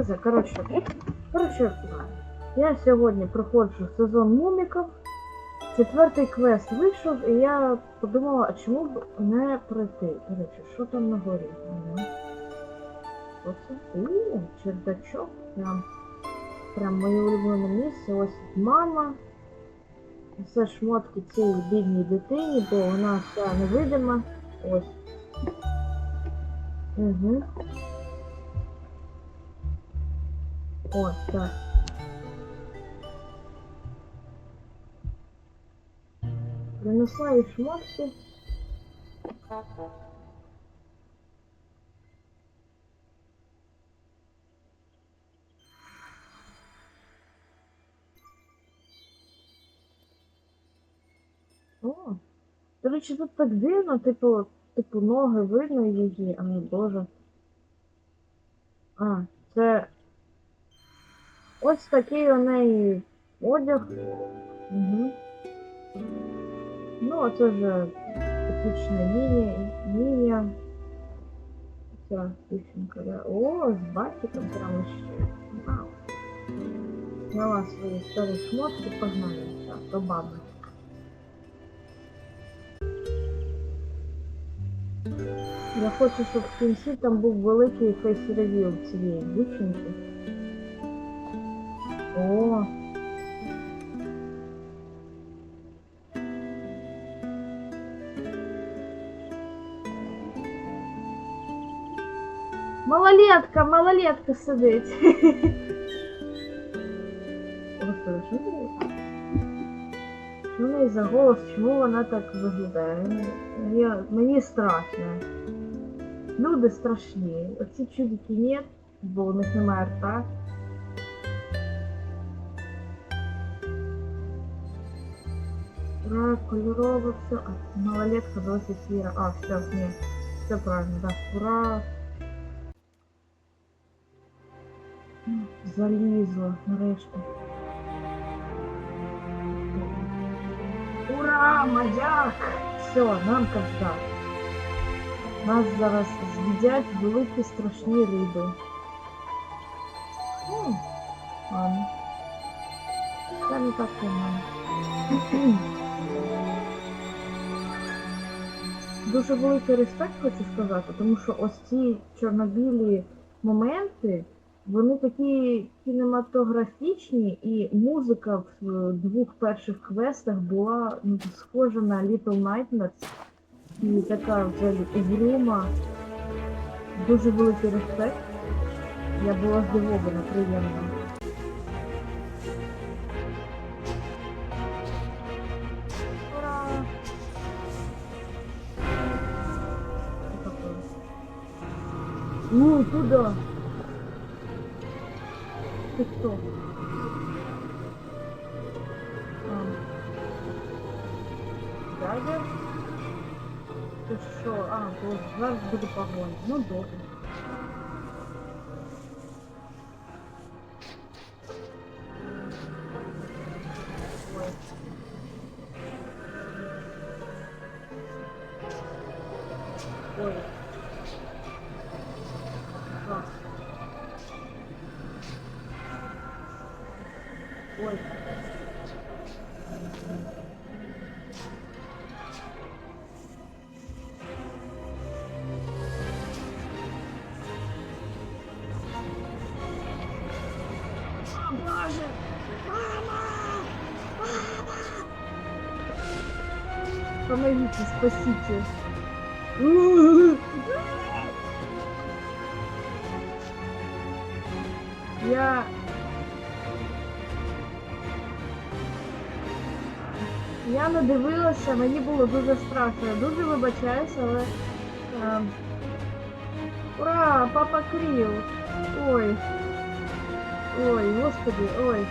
хз. Коротше, коротше, я сьогодні проходжу сезон муміків. Четвертий квест вийшов, і я подумала, а чому б не пройти? До речі, що там на горі? Що чердачок. Прям, прям моє улюблене місце. Ось мама. Все шмотки цій бідній дитині, бо вона вся невидима. Ось. Угу. Ось, так. Принесла їй шмотки. О, до речі, тут так дивно, типу, типу ноги видно її, а не боже. А, це ось такий у неї одяг. Угу. Ну, а це вже типічна лінія, лінія. Ця дівчинка, да. О, з батьком прямо ще. Вау. Зняла свої старі шмотки, погнали. Так, до баби. Я хочу, щоб в кінці там був великий фейс-ревіл цієї дівчинки. О, Малолетка, малолетка сидить. Господи, що це? Що в неї за голос? Чому вона так виглядає? Мені, мені страшно. Люди страшні. Оці чудики ні, бо у них немає рта. Ура, кольорово все. А, малолетка досі сіра. А, все, ні. Все правильно, да. Ура! Залізла, нарешті. Ура, маяк! Все, нам казда. Нас зараз з'їдять великі страшні риби. М, Ладно. Це не так погано. Дуже великий респект хочу сказати, тому що ось ці чорнобілі моменти, вони такі кінематографічні, і музика в е, двох перших квестах була ну, схожа на Little Nightmares. І така взагалі угрюма. Дуже великий респект. Я була здивована, приємно. Ну, туда. Ты кто? А. Дядя? Ти що? А, бо зараз буде погоня. Ну добре. Ой. Ой. Боже! Мама! Мама! Помогите, спасите. Я... Я не дивилася, мені було дуже страшно. Я дуже вибачаюся, але... ем, Ура! Папа Кріл! Ой. Ой, господи, ой.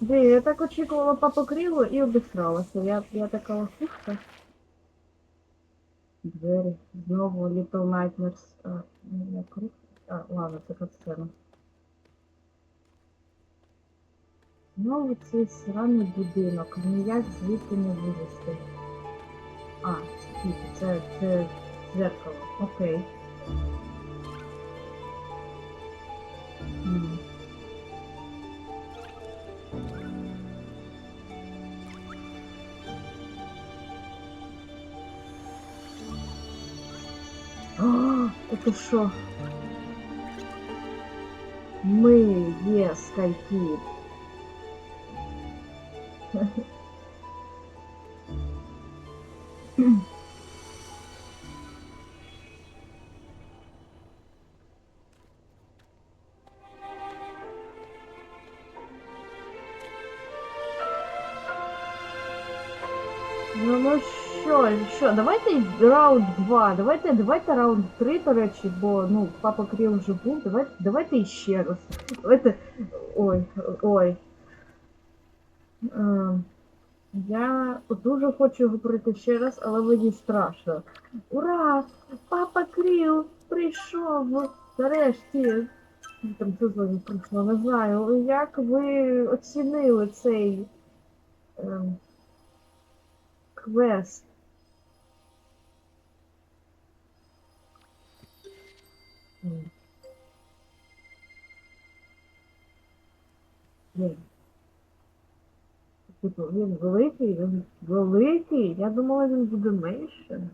Блін, я так очікувала папу Крілу і обісралася. Я, я така лохушка. Двері. Знову Little Nightmares. А, я круг. А, ладно, це катсцена. Знову цей сраний будинок, ніяк звідти не вилізти. А, скільки, це, це дзеркало, окей. Это що? Ми є скайкіт. Ну, ну що, що, давайте раунд 2, давайте, давайте раунд 3, до речі, бо ну, папа Кріл вже був, давайте, давайте іще раз. Давайте. Ой, ой. Ем, я дуже хочу його пройти ще раз, але мені страшно. Ура! Папа Кріл прийшов! Нарешті! Там сезонів пройшло, не знаю. Як ви оцінили цей ем, квест? Типу, він великий, він великий. Я думала, він буде менше.